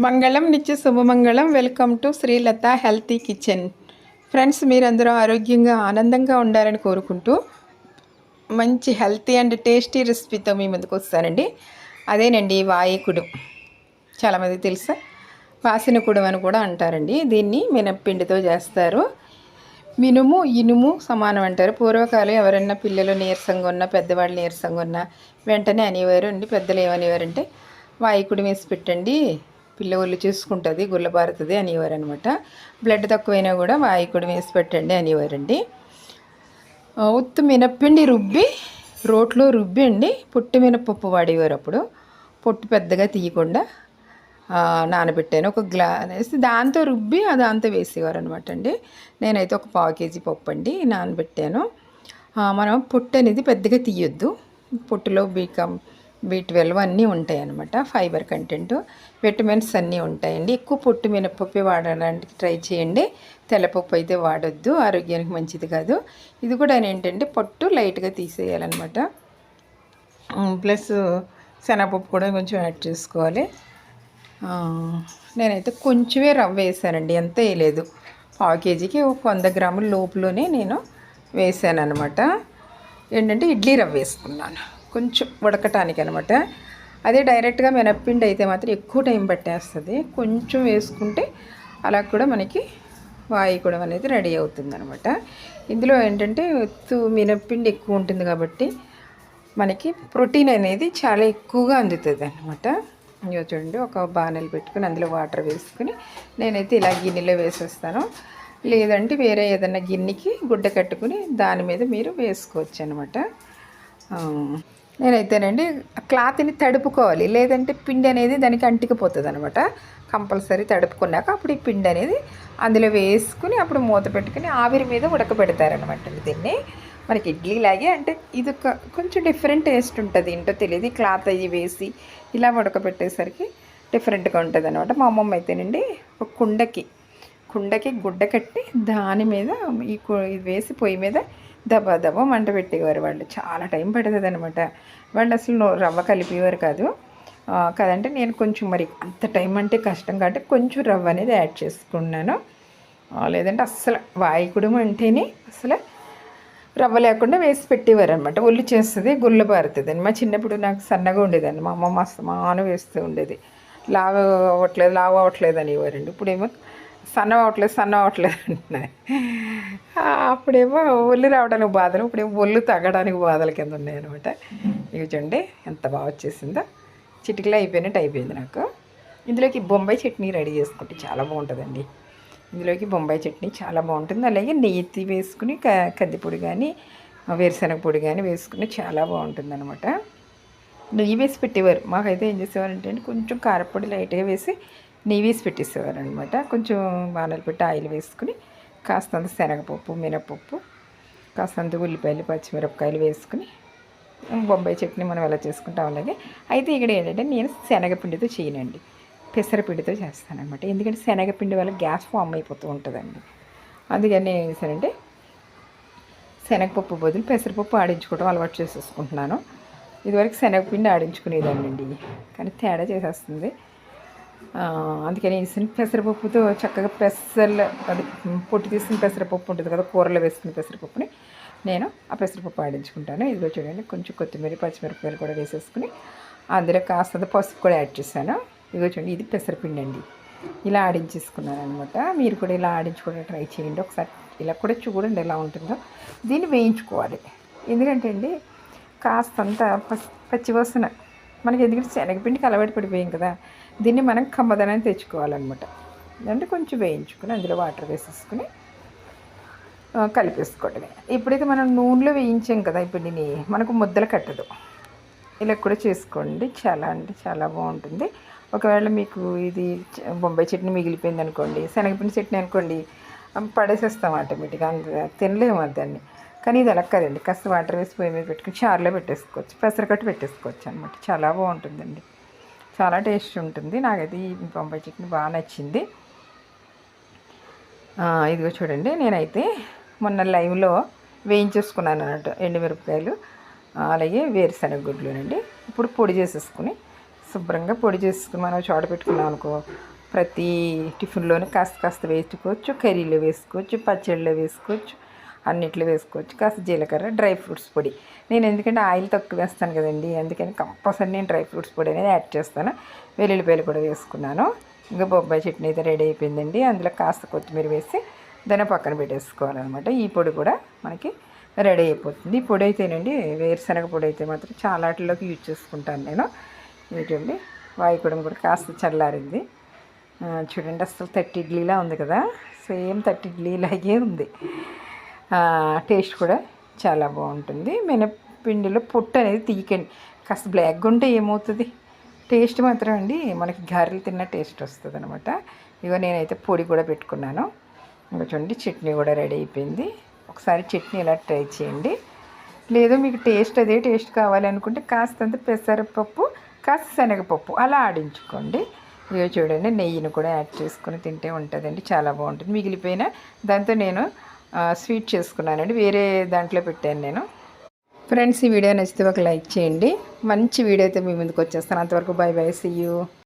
మంగళం నిత్య శుభమంగళం. Welcome to Srilatha healthy kitchen. Friends మీరందరూ ఆరోగ్యంగా ఆనందంగా ఉండాలని కోరుకుంటూ మంచి హెల్తీ అండ్ టేస్టీ రెసిపీతో మీ ముందుకు వస్తానండి. అదేనండి వాయికుడు. చాలామంది తెలుసా? వాసిన కుడం అని కూడా అంటారండి. దీన్ని మినప్పిండితో చేస్తారు. మినుము ఇనుము సమానం అంటారు. పూర్వకాలం ఎవరైనా పిల్లలు నీరసంగా ఉన్నా పెద్దవాళ్ళు నీరసంగా ఉన్నా వెంటనే అనేవారు అండి. పెద్దలు ఏమనేవారంటే వాయికుడు వేసి పెట్టండి పిల్లవాళ్ళు చూసుకుంటుంది గుల్లబారుతుంది అనేవారు అనమాట. బ్లడ్ తక్కువైనా కూడా వాయికుడు వేసి పెట్టండి అనేవారండి ఉత్తు మినప్పిండి రుబ్బి రోట్లో రుబ్బి అండి పొట్టు మినపప్పు వాడేవారు అప్పుడు. పొట్టు పెద్దగా తీయకుండా నానబెట్టాను. ఒక గ్లా వేసి దాంతో రుబ్బి దాంతో వేసేవారు అనమాట అండి. నేనైతే ఒక పావు కేజీ పప్పు అండి నానబెట్టాను. మనం పొట్టు అనేది పెద్దగా తీయొద్దు. పొట్టులో బీకం బీ ట్వెల్వ్ అన్నీ ఉంటాయి అన్నమాట. ఫైబర్ కంటెంట్ విటమిన్స్ అన్నీ ఉంటాయండి. ఎక్కువ పొట్టు మినపప్పు వాడడానికి ట్రై చేయండి. తెల్లపప్పు అయితే వాడొద్దు. ఆరోగ్యానికి మంచిది కాదు. ఇది కూడా ఏంటంటే పొట్టు లైట్గా తీసేయాలన్నమాట. ప్లస్ శనగపప్పు కూడా కొంచెం యాడ్ చేసుకోవాలి. నేనైతే కొంచెమే రవ్వ వేసానండి. ఎంత వేయలేదు. పావు కేజీకి ఒక వంద గ్రాముల లోపులోనే నేను వేసాను అనమాట ఏంటంటే ఇడ్లీ రవ్వ వేసుకున్నాను. కొంచెం ఉడకటానికి అనమాట అదే డైరెక్ట్గా మినప్పిండి అయితే మాత్రం ఎక్కువ టైం పట్టేస్తుంది. కొంచెం వేసుకుంటే అలా కూడా మనకి వాయికూడం అనేది రెడీ అవుతుంది అనమాట ఇందులో ఏంటంటే ఎత్తు మినప్పిండి ఎక్కువ ఉంటుంది కాబట్టి మనకి ప్రోటీన్ అనేది చాలా ఎక్కువగా అందుతుంది అనమాట ఇగో చూడండి ఒక బాణలు పెట్టుకుని అందులో వాటర్ వేసుకుని నేనైతే ఇలా గిన్నెలో వేసేస్తాను. లేదంటే వేరే ఏదైనా గిన్నెకి గుడ్డ కట్టుకుని దాని మీద మీరు వేసుకోవచ్చు అనమాట నేనైతేనండి క్లాత్ని తడుపుకోవాలి. లేదంటే పిండి అనేది దానికి అంటికిపోతుంది అనమాట కంపల్సరీ తడుపుకున్నాక అప్పుడు ఈ పిండి అనేది అందులో వేసుకుని అప్పుడు మూత పెట్టుకుని ఆవిరి మీద ఉడకబెడతారనమాట అండి దీన్ని. మనకి ఇడ్లీ లాగే అంటే ఇది ఒక కొంచెం డిఫరెంట్ టేస్ట్ ఉంటుంది. ఏంటో తెలియదు. క్లాత్ అవి వేసి ఇలా ఉడకబెట్టేసరికి డిఫరెంట్గా ఉంటుంది అనమాట మా అమ్మమ్మ అయితేనండి ఒక కుండకి కుండకి గుడ్డ కట్టి దాని మీద ఈ ఇది వేసి పొయ్యి మీద దబా దబా మంట పెట్టేవారు వాళ్ళు. చాలా టైం పడుతుంది అనమాట వాళ్ళు అసలు రవ్వ కలిపేవారు కాదు. కదంటే నేను కొంచెం మరి అంత టైం అంటే కష్టం కాబట్టి కొంచెం రవ్వ అనేది యాడ్ చేసుకున్నాను. లేదంటే అస్సలు వాయికుడు అంటేనే అసలు రవ్వ లేకుండా వేసి పెట్టేవారు అనమాట ఒళ్ళు చేస్తుంది గుళ్ళు పారుతుంది అని మా చిన్నప్పుడు నాకు సన్నగా ఉండేదండి. మా అమ్మ మస్తు మాను వేస్తూ ఉండేది. లావు అవ్వట్లేదు లావు అవ్వట్లేదు అనేవారండి. ఇప్పుడేమో సన్న అవ్వట్లేదు సన్న అవ్వట్లేదు అంటున్నాయి. అప్పుడేమో ఒళ్ళు రావడానికి బాధలు ఇప్పుడేమో ఒళ్ళు తగ్గడానికి బాధల కింద ఉన్నాయి అనమాట. ఇవి చూడండి ఎంత బాగా వచ్చేసిందో. చిటికలో అయిపోయినట్టు అయిపోయింది నాకు. ఇందులోకి బొంబాయి చట్నీ రెడీ చేసుకుంటే చాలా బాగుంటుందండి. ఇందులోకి బొంబాయి చట్నీ చాలా బాగుంటుంది. అలాగే నెయ్యి వేసుకుని క కందిపొడి కానీ వేరుశనగ పొడి కానీ వేసుకుని చాలా బాగుంటుంది అనమాట నెయ్యి వేసి పెట్టేవారు. మాకైతే ఏం చేసేవారంటే అండి కొంచెం కారపొడి లైట్గా వేసి నెయ్యేసి పెట్టేసేవారు అనమాట కొంచెం వానలు పెట్టి ఆయిల్ వేసుకుని కాస్తంత శనగపప్పు మినపప్పు కాస్తంత ఉల్లిపాయలు పచ్చిమిరపకాయలు వేసుకుని బొంబాయి చట్నీ మనం ఎలా చేసుకుంటాం అలాగే. అయితే ఇక్కడ ఏంటంటే నేను శనగపిండితో చేయనండి. పెసరపిండితో చేస్తానన్నమాట. ఎందుకంటే శనగపిండి వల్ల గ్యాస్ ఫామ్ అయిపోతూ ఉంటుందండి. అందుకని నేను ఏం చేశానంటే శనగపప్పు బదులు పెసరపప్పు ఆడించుకోవడం అలవాటు చేసేసుకుంటున్నాను. ఇదివరకు శనగపిండి ఆడించుకునేదానండి కానీ తేడా చేసేస్తుంది. అందుకని వేసిన పెసరపప్పుతో చక్కగా పెసర్ల అది పొట్టు తీసిన పెసరపప్పు ఉంటుంది కదా కూరలో వేసుకున్న పెసరపప్పుని నేను ఆ పెసరపప్పు ఆడించుకుంటాను. ఇదిగో చూడండి కొంచెం కొత్తిమీర పచ్చిమిరపకాయలు కూడా వేసేసుకుని అందులో కాస్త పసుపు కూడా యాడ్ చేశాను. ఇదిగో చూడండి ఇది పెసరపిండి అండి. ఇలా ఆడించేసుకున్నాను అనమాట మీరు కూడా ఇలా ఆడించుకోవడం ట్రై చేయండి. ఒకసారి ఇలా కూడా చూడండి ఎలా ఉంటుందో. దీన్ని వేయించుకోవాలి. ఎందుకంటే అండి కాస్తంత పస్ పచ్చివాసన మనకి ఎందుకంటే శనగపిండికి అలవాటు పడిపోయాం కదా దీన్ని మనం కమ్మదనాన్ని తెచ్చుకోవాలన్నమాట. అంటే కొంచెం వేయించుకుని అందులో వాటర్ వేసేసుకుని కలిపేసుకోవటమే ఇప్పుడైతే మనం నూనెలో వేయించాం కదా ఈ పిండిని మనకు ముద్దలు కట్టదు. ఇలా కూడా చేసుకోండి చాలా అంటే చాలా బాగుంటుంది. ఒకవేళ మీకు ఇది బొంబాయి చట్నీ మిగిలిపోయింది అనుకోండి శనగపిండి చట్నీ అనుకోండి పడేసేస్తాం ఆటోమేటిక్గా అంత తినలేము దాన్ని. కానీ ఇది అలా కదండి కాస్త వాటర్ వేసి పొయ్యి మీద పెట్టుకుని చారులో పెట్టేసుకోవచ్చు. పెసరకట్టు పెట్టేసుకోవచ్చు అనమాట చాలా బాగుంటుందండి. చాలా టేస్ట్ ఉంటుంది. నాకైతే ఈ బొంబాయి చట్నీ బాగా నచ్చింది. ఇదిగో చూడండి. నేనైతే మొన్న లైవ్లో వేయించేసుకున్నాను అన్నట్టు ఎండుమిరపకాయలు అలాగే వేరుశనగ గుడ్లునండి. ఇప్పుడు పొడి చేసేసుకుని శుభ్రంగా పొడి చేసుకుని మనం చోట పెట్టుకున్నాం అనుకో ప్రతి టిఫిన్లోనే కాస్త కాస్త వేసుకోవచ్చు. కర్రీలో వేసుకోవచ్చు. పచ్చడిలో వేసుకోవచ్చు. అన్నిట్లో వేసుకోవచ్చు. కాస్త జీలకర్ర డ్రై ఫ్రూట్స్ పొడి. నేను ఎందుకంటే ఆయిల్ తక్కువ వేస్తాను కదండి అందుకని కంపల్సరీ నేను డ్రై ఫ్రూట్స్ పొడి అనేది యాడ్ చేస్తాను. వెల్లుల్లిపాయలు కూడా వేసుకున్నాను. ఇంకా బొబ్బాయి చట్నీ అయితే రెడీ అయిపోయిందండి. అందులో కాస్త కొత్తిమీర వేసి దాన్ని పక్కన పెట్టేసుకోవాలన్నమాట. ఈ పొడి కూడా మనకి రెడీ అయిపోతుంది. ఈ పొడి అయితేనండి వేరుశనగ పొడి అయితే మాత్రం చాలా వాటిలోకి యూజ్ చేసుకుంటాను నేను. ఏంటండి వాయుకుడం కూడా కాస్త చల్లారింది. చూడండి అసలు తట్టి ఇడ్లీలా ఉంది కదా? సేమ్ తట్టి ఇడ్లీ లాగే ఉంది. టేస్ట్ కూడా చాలా బాగుంటుంది. మినపిండిలో పొట్టు అనేది తీయకండి. కాస్త బ్లాక్గా ఉంటే ఏమవుతుంది? టేస్ట్ మాత్రం అండి మనకి గారెలు తిన్న టేస్ట్ వస్తుంది అనమాట ఇగో నేనైతే పొడి కూడా పెట్టుకున్నాను. ఇంకా చూడండి చట్నీ కూడా రెడీ అయిపోయింది. ఒకసారి చట్నీ ఇలా ట్రై చేయండి. లేదు మీకు టేస్ట్ అదే టేస్ట్ కావాలనుకుంటే కాస్తంత పెసరపప్పు కాస్త శనగపప్పు అలా ఆడించుకోండి. ఇవి చూడండి నెయ్యిని కూడా యాడ్ చేసుకొని తింటే ఉంటుందండి చాలా బాగుంటుంది. మిగిలిపోయిన దాంతో నేను స్వీట్ చేసుకున్నానండి వేరే దాంట్లో పెట్టాను నేను. ఫ్రెండ్స్ ఈ వీడియో నచ్చితే ఒక లైక్ చేయండి. మంచి వీడియో అయితే మీ ముందుకు వచ్చేస్తాను. అంతవరకు బై బై సీ యూ.